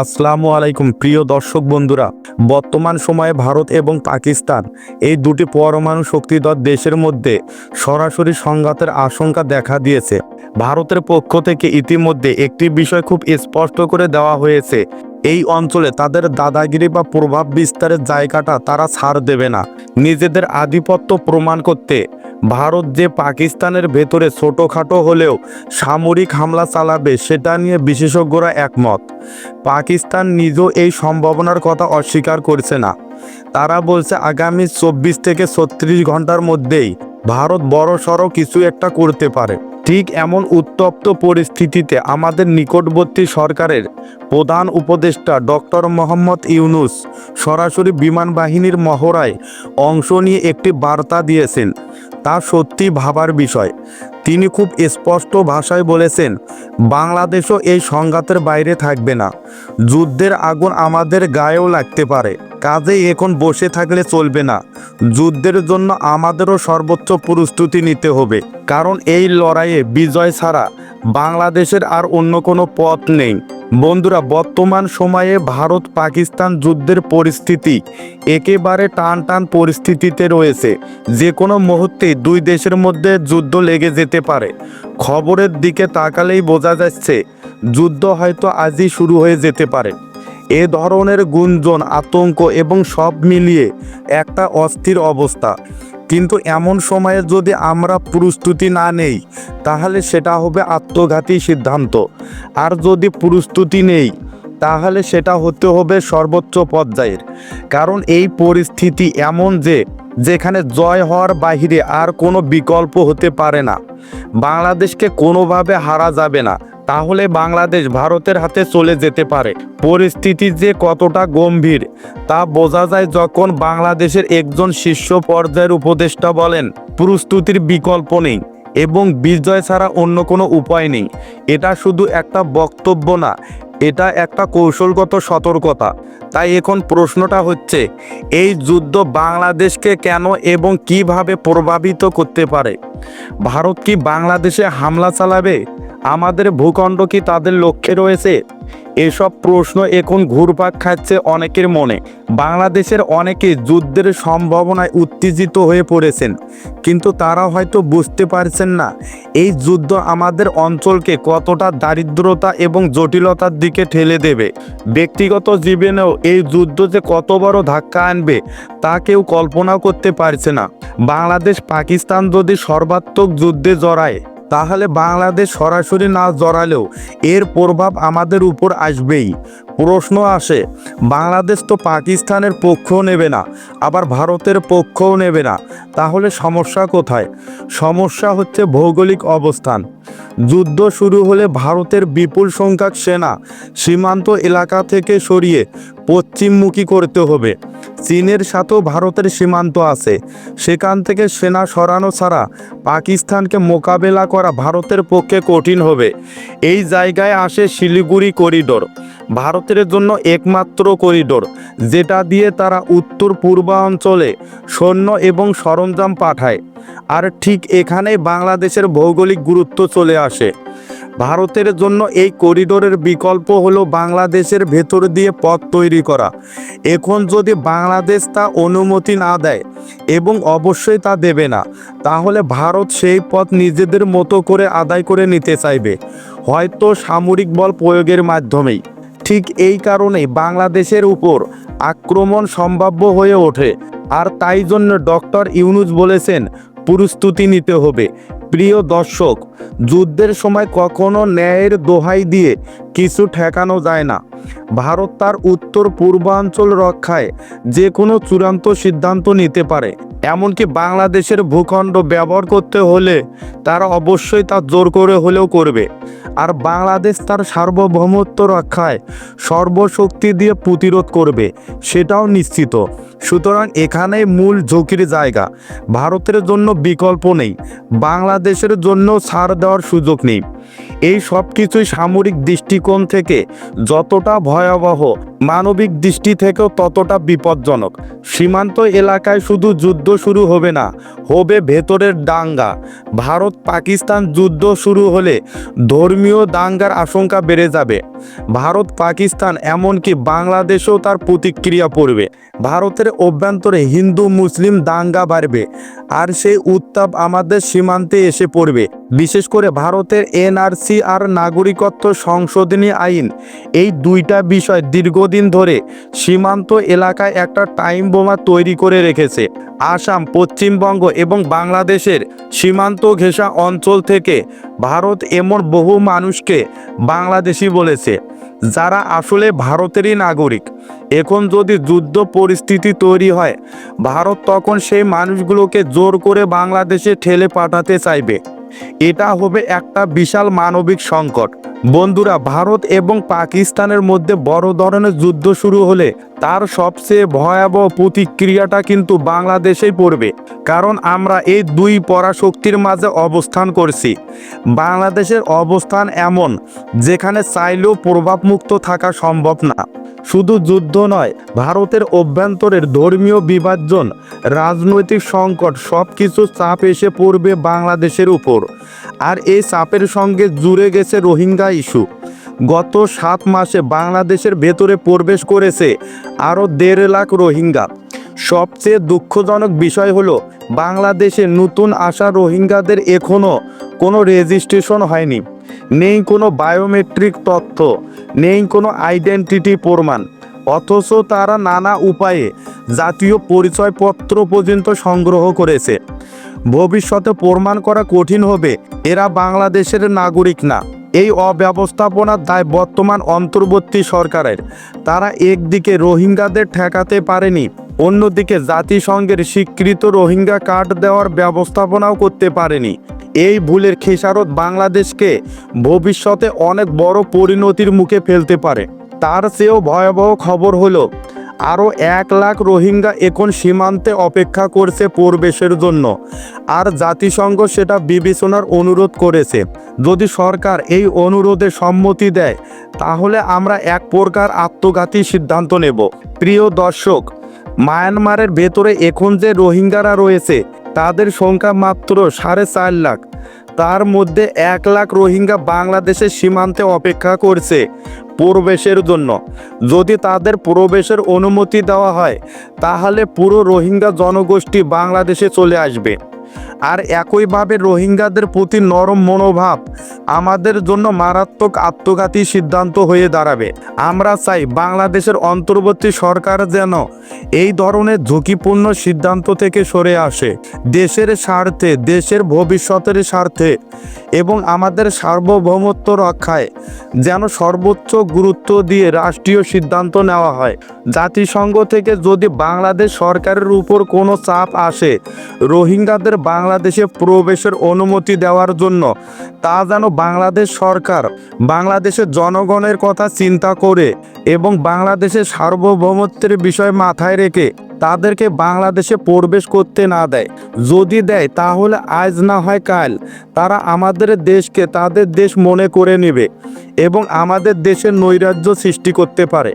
আসসালামু আলাইকুম, প্রিয় দর্শক বন্ধুরা। বর্তমান সময়ে ভারত এবং পাকিস্তান এই দুটি পরমাণু শক্তিধর দেশের মধ্যে সরাসরি সংঘাতের আশঙ্কা দেখা দিয়েছে। ভারতের পক্ষ থেকে ইতিমধ্যে একটি বিষয় খুব স্পষ্ট করে দেওয়া হয়েছে। এই অঞ্চলে তাদের দাদাগিরি বা প্রভাব বিস্তারের জায়গাটা তারা ছাড় দেবে না। নিজেদের আধিপত্য প্রমাণ করতে ভারত যে পাকিস্তানের ভেতরে ছোটোখাটো হলেও সামরিক হামলা চালাবে, সেটা নিয়ে বিশেষজ্ঞরা একমত। পাকিস্তান নিজেও এই সম্ভাবনার কথা অস্বীকার করছে না। তারা বলছে, আগামী চব্বিশ থেকে ছত্রিশ ঘণ্টার মধ্যেই ভারত বড় সড়ো কিছু একটা করতে পারে। ঠিক এমন উত্তপ্ত পরিস্থিতিতে আমাদের নিকটবর্তী সরকারের প্রধান উপদেষ্টা ডক্টর মোহাম্মদ ইউনুস সরাসরি বিমান বাহিনীর মহড়ায় অংশ নিয়ে একটি বার্তা দিয়েছেন। তা সত্যি ভাবার বিষয়। তিনি খুব স্পষ্ট ভাষায় বলেছেন, বাংলাদেশও এই সংঘাতের বাইরে থাকবে না। যুদ্ধের আগুন আমাদের গায়েও লাগতে পারে। কাজেই এখন বসে থাকলে চলবে না। যুদ্ধের জন্য আমাদেরও সর্বোচ্চ প্রস্তুতি নিতে হবে। কারণ এই লড়াইয়ে বিজয় ছাড়া বাংলাদেশের আর অন্য কোনো পথ নেই। বন্ধুরা, বর্তমান সময়ে ভারত পাকিস্তান যুদ্ধের পরিস্থিতি একেবারে টান টান পরিস্থিতিতে রয়েছে। যে কোনো মুহূর্তে দুই দেশের মধ্যে যুদ্ধ লেগে যেতে পারে। খবরের দিকে তাকালেই বোঝা যাচ্ছে, যুদ্ধ হয়তো আজই শুরু হয়ে যেতে পারে। এ ধরনের গুঞ্জন, আতঙ্ক এবং সব মিলিয়ে একটা অস্থির অবস্থা। কিন্তু এমন সময়ে যদি আমরা প্রস্তুতি না নেই, তাহলে সেটা হবে আত্মঘাতী সিদ্ধান্ত। আর যদি প্রস্তুতি নেই, তাহলে সেটা হতে হবে সর্বোচ্চ পর্যায়ের। কারণ এই পরিস্থিতি এমন যে, যেখানে জয় হওয়ার বাহিরে আর কোনো বিকল্প হতে পারে না। বাংলাদেশকে কোনোভাবে হারা যাবে না। তাহলে বাংলাদেশ ভারতের হাতে চলে যেতে পারে। পরিস্থিতি যে কতটা গম্ভীর, তা বোঝা যায় যখন বাংলাদেশের একজন শীর্ষ পর্যায়ের উপদেষ্টা বলেন, প্রস্তুতির বিকল্প নেই এবং বিজয় ছাড়া অন্য কোনো উপায় নেই। এটা শুধু একটা বক্তব্য না, এটা একটা কৌশলগত সতর্কতা। তাই এখন প্রশ্নটা হচ্ছে, এই যুদ্ধ বাংলাদেশকে কেন এবং কীভাবে প্রভাবিত করতে পারে? ভারত কি বাংলাদেশে হামলা চালাবে? আমাদের ভূখণ্ড কি তাদের লক্ষ্যে রয়েছে? এসব প্রশ্ন এখন ঘুরপাক খাচ্ছে অনেকের মনে। বাংলাদেশের অনেকে যুদ্ধের সম্ভাবনায় উত্তেজিত হয়ে পড়েছেন। কিন্তু তারা হয়তো বুঝতে পারছেন না, এই যুদ্ধ আমাদের অঞ্চলকে কতটা দারিদ্রতা এবং জটিলতার দিকে ঠেলে দেবে। ব্যক্তিগত জীবনেও এই যুদ্ধ যে কত বড় ধাক্কা আনবে, তা কেউ কল্পনা করতে পারছে না। বাংলাদেশ পাকিস্তান যদি সর্বাত্মক যুদ্ধে জড়ায় তাহলে বাংলাদেশ সরাসরি না জড়ালেও এর প্রভাব আমাদের উপর আসবেই। প্রশ্ন আসে, বাংলাদেশ তো পাকিস্তানের পক্ষও নেবে না, আবার ভারতের পক্ষও নেবে না, তাহলে সমস্যা কোথায়? সমস্যা হচ্ছে ভৌগোলিক অবস্থান। যুদ্ধ শুরু হলে ভারতের বিপুল সংখ্যক সেনা সীমান্ত এলাকা থেকে সরিয়ে পশ্চিমমুখী করতে হবে। চীনের সাথেও ভারতের সীমান্ত আছে। সেখান থেকে সেনা সরানো ছাড়া পাকিস্তানকে মোকাবেলা করা ভারতের পক্ষে কঠিন হবে। এই জায়গায় আসে শিলিগুড়ি করিডোর। ভারতের জন্য একমাত্র করিডোর, যেটা দিয়ে তারা উত্তর পূর্বাঞ্চলে সৈন্য এবং সরঞ্জাম পাঠায়। আর ঠিক এখানেই বাংলাদেশের ভৌগোলিক গুরুত্ব চলে আসে। ভারতের জন্য এই করিডোরের বিকল্প হলো বাংলাদেশের ভেতর দিয়ে পথ তৈরি করা। এখন যদি বাংলাদেশ তা অনুমতি না দেয় এবং অবশ্যই তা দেবে না, তাহলে ভারত সেই পথ নিজেদের মতো করে আদায় করে নিতে চাইবে। হয়তো সামরিক বল প্রয়োগের মাধ্যমেই। ঠিক এই কারণে বাংলাদেশের উপর আক্রমণ সম্ভাব্য হয়ে ওঠে। আর তাই জন্য ডক্টর ইউনুস বলেছেন, প্রস্তুতি নিতে হবে। প্রিয় দর্শক, যুদ্ধের সময় কখনো ন্যায়ের দোহাই দিয়ে কিছু ঠেকানো যায় না। ভারত তার উত্তর পূর্বাঞ্চল রক্ষায় যে কোনো চূড়ান্ত সিদ্ধান্ত নিতে পারে। এমনকি বাংলাদেশের ভূখণ্ড ব্যবহার করতে হলে তারা অবশ্যই তা জোর করে হলেও করবে। আর বাংলাদেশ তার সার্বভৌমত্ব রক্ষায় সর্বশক্তি দিয়ে প্রতিরোধ করবে, সেটাও নিশ্চিত। সুতরাং এখানেই মূল ঝুঁকির জায়গা। ভারতের জন্য বিকল্প নেই। বাংলাদেশের জন্য ছাড় দেওয়ার সুযোগ নেই। এই সব কিছুই সামরিক দৃষ্টিকোণ থেকে যতটা ভয়াবহ, মানবিক দৃষ্টি থেকেও ততটা বিপজ্জনক। সীমান্ত এলাকায় শুধু যুদ্ধ শুরু হবে না, হবে ভেতরের দাঙ্গা। ভারত পাকিস্তান যুদ্ধ শুরু হলে ধর্মীয় দাঙ্গার আশঙ্কা বেড়ে যাবে। ভারত পাকিস্তান এমনকি বাংলাদেশেও তার প্রতিক্রিয়া পড়বে। ভারতের অভ্যন্তরে হিন্দু, মুসলিম দাঙ্গা বাড়বে আর সেই উত্তাপ আমাদের সীমান্তে এসে পড়বে। বিশেষ করে ভারতের এনআরসি আর নাগরিকত্ব সংশোধনী আইন এই দুইটা বিষয় দীর্ঘদিন ধরে সীমান্ত এলাকায় একটা টাইম বোমা তৈরি করে রেখেছে। আসাম, পশ্চিমবঙ্গ এবং বাংলাদেশের সীমান্ত ঘেঁষা অঞ্চল থেকে ভারত এমন বহু মানুষকে বাংলাদেশি বলেছে। যারা আসলে ভারতেরই নাগরিক। এখন যদি যুদ্ধ পরিস্থিতি তৈরি হয়, ভারত তখন সেই মানুষগুলোকে জোর করে বাংলাদেশে ঠেলে পাঠাতে চাইবে। এটা হবে একটা বিশাল মানবিক সংকট। বন্ধুরা, ভারত এবং পাকিস্তানের মধ্যে বড় ধরনের যুদ্ধ শুরু হলে তার সবচেয়ে ভয়াবহ প্রতিক্রিয়াটা কিন্তু বাংলাদেশেই পড়বে। কারণ আমরা এই দুই পরাশক্তির মাঝে অবস্থান করছি। বাংলাদেশের অবস্থান এমন, যেখানে চাইলেও প্রভাবমুক্ত থাকা সম্ভব না। শুধু যুদ্ধ নয়, ভারতের অভ্যন্তরের ধর্মীয় বিভাজন, রাজনৈতিক সংকট সব কিছু চাপ এসে পড়বে বাংলাদেশের উপর। আর এই চাপের সঙ্গে জুড়ে গেছে রোহিঙ্গা ইস্যু। গত সাত মাসে বাংলাদেশের ভেতরে প্রবেশ করেছে আরও দেড় লাখ রোহিঙ্গা। সবচেয়ে দুঃখজনক বিষয় হলো, বাংলাদেশে নতুন আসা রোহিঙ্গাদের এখনও কোনো রেজিস্ট্রেশন হয়নি। নেই কোনো বায়োমেট্রিক তথ্য, নেই কোনো আইডেন্টিটি প্রমাণ। অথচ তারা নানা উপায়ে জাতীয় পরিচয়পত্র পর্যন্ত সংগ্রহ করেছে। ভবিষ্যতে প্রমাণ করা কঠিন হবে, এরা বাংলাদেশের নাগরিক না। এই অব্যবস্থাপনার দায় বর্তমান অন্তর্বর্তী সরকারের। তারা একদিকে রোহিঙ্গাদের ঠেকাতে পারেনি, অন্যদিকে জাতিসংঘের স্বীকৃত রোহিঙ্গা কার্ড দেওয়ার ব্যবস্থাপনাও করতে পারেনি। এই ভুলের খেসারত বাংলাদেশকে ভবিষ্যতে অনেক বড় পরিণতির মুখে ফেলতে পারে। তার চেয়েও ভয়াবহ খবর হলো আরও এক লাখ রোহিঙ্গা এখন সীমান্তে অপেক্ষা করছে প্রবেশের জন্য। আর জাতিসংঘ সেটা বিবেচনার অনুরোধ করেছে। যদি সরকার এই অনুরোধে সম্মতি দেয়, তাহলে আমরা এক প্রকার আত্মঘাতী সিদ্ধান্ত নেব। প্রিয় দর্শক, মায়ানমারের ভেতরে এখন যে রোহিঙ্গারা রয়েছে, তাদের সংখ্যা মাত্র সাড়ে চার লাখ। তার মধ্যে এক লাখ রোহিঙ্গা বাংলাদেশের সীমান্তে অপেক্ষা করছে প্রবেশের জন্য। যদি তাদের প্রবেশের অনুমতি দেওয়া হয়, তাহলে পুরো রোহিঙ্গা জনগোষ্ঠী বাংলাদেশে চলে আসবে। আর একইভাবে রোহিঙ্গাদের প্রতি নরম মনোভাব আমাদের জন্য মারাত্মক আত্মঘাতী সিদ্ধান্ত হয়ে দাঁড়াবে। আমরা চাই বাংলাদেশের অন্তর্বর্তী সরকার যেন এই ধরনের ঝুঁকিপূর্ণ সিদ্ধান্ত থেকে সরে আসে। দেশের স্বার্থে, দেশের ভবিষ্যতের স্বার্থে এবং আমাদের সার্বভৌমত্ব রক্ষায় যেন সর্বোচ্চ গুরুত্ব দিয়ে রাষ্ট্রীয় সিদ্ধান্ত নেওয়া হয়। জাতিসংঘ থেকে যদি বাংলাদেশ সরকারের উপর কোনো চাপ আসে, রোহিঙ্গাদের বাংলাদেশে প্রবেশের অনুমতি দেওয়ার জন্য, তা যেন বাংলাদেশ সরকার বাংলাদেশের জনগণের কথা চিন্তা করে এবং বাংলাদেশের সার্বভৌমত্বের বিষয় মাথায় রেখে তাদেরকে বাংলাদেশে প্রবেশ করতে না দেয়। যদি দেয়, তাহলে আজ না হয় কাল। তারা আমাদের দেশকে তাদের দেশ মনে করে নেবে এবং আমাদের দেশের নৈরাজ্য সৃষ্টি করতে পারে।